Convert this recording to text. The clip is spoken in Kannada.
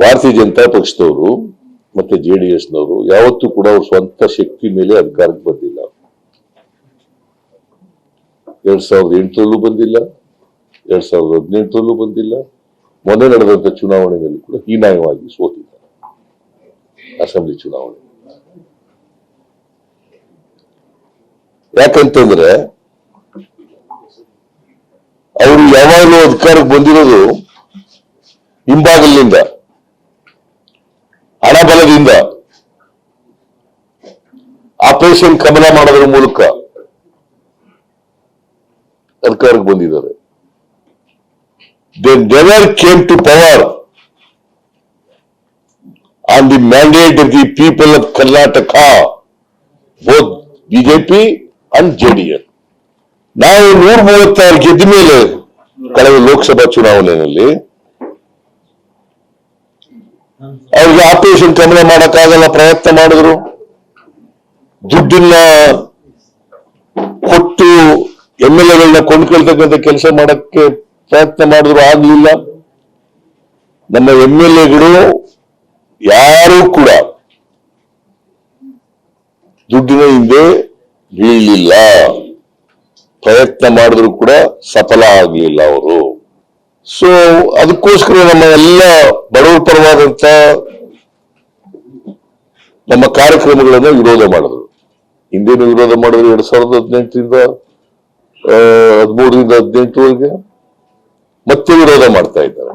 ಭಾರತೀಯ ಜನತಾ ಪಕ್ಷದವರು ಮತ್ತೆ ಜೆ ಡಿ ಎಸ್ನವರು ಯಾವತ್ತೂ ಕೂಡ ಅವ್ರ ಸ್ವಂತ ಶಕ್ತಿ ಮೇಲೆ ಅಧಿಕಾರಕ್ಕೆ ಬಂದಿಲ್ಲ. ಎರಡ್ ಸಾವಿರದ ಎಂಟರಲ್ಲೂ ಬಂದಿಲ್ಲ, ಎರಡ್ ಸಾವಿರದ ಹದಿನೆಂಟರಲ್ಲೂ ಬಂದಿಲ್ಲ, ಮೊನ್ನೆ ನಡೆದಂತ ಚುನಾವಣೆಯಲ್ಲಿ ಕೂಡ ಹೀನಾಯವಾಗಿ ಸೋತಿದ್ದಾರೆ. ಅಸೆಂಬ್ಲಿ ಚುನಾವಣೆ. ಯಾಕಂತಂದ್ರೆ ಅವರು ಯಾವಾಗಲೂ ಅಧಿಕಾರಕ್ಕೆ ಬಂದಿರೋದು ಹಿಂಬಾಗಲಿನಿಂದ ಹಣಬಲದಿಂದ ಆಪರೇಷನ್ ಕಮಲ ಮಾಡೋದ್ರ ಮೂಲಕ ಸರ್ಕಾರಕ್ಕೆ ಬಂದಿದ್ದಾರೆ. They never came to power on the mandate of the people of Karnataka both BJP and JDS ನಾವು ನೂರ ಮೂವತ್ತಾರು ಗೆದ್ದ ಮೇಲೆ, ಕಳೆದ ಲೋಕಸಭಾ ಚುನಾವಣೆಯಲ್ಲಿ ಅವ್ರಿಗೆ ಆಪರೇಷನ್ ಕಮಲ ಮಾಡಕ್ಕಾಗಲ್ಲ, ಪ್ರಯತ್ನ ಮಾಡಿದ್ರು. ದುಡ್ಡಿನ ಕೊಟ್ಟು ಎಂ ಎಲ್ ಎಗಳನ್ನ ಕೊಂಡ್ಕೊಳ್ತಕ್ಕಂಥ ಕೆಲಸ ಮಾಡಕ್ಕೆ ಪ್ರಯತ್ನ ಮಾಡಿದ್ರು, ಆಗ್ಲಿಲ್ಲ. ನಮ್ಮ ಎಂ ಎಲ್ ಎಗಳು ಯಾರೂ ಕೂಡ ದುಡ್ಡಿನ ಹಿಂದೆ ಬೀಳಲಿಲ್ಲ. ಪ್ರಯತ್ನ ಮಾಡಿದ್ರು ಕೂಡ ಸಫಲ ಆಗ್ಲಿಲ್ಲ ಅವರು. ಸೊ ಅದಕ್ಕೋಸ್ಕರ ನಮ್ಮ ಎಲ್ಲ ಬಡವರ ಪರವಾದಂತ ನಮ್ಮ ಕಾರ್ಯಕ್ರಮಗಳನ್ನ ವಿರೋಧ ಮಾಡಿದ್ರು. ಹಿಂದೇನು ವಿರೋಧ ಮಾಡಿದ್ರು ಎರಡ್ ಸಾವಿರದ ಹದಿನೆಂಟರಿಂದ ಹದಿಮೂರರಿಂದ ಹದಿನೆಂಟುವರೆಗೆ ಮತ್ತೆ ವಿರೋಧ ಮಾಡ್ತಾ ಇದ್ದಾರೆ.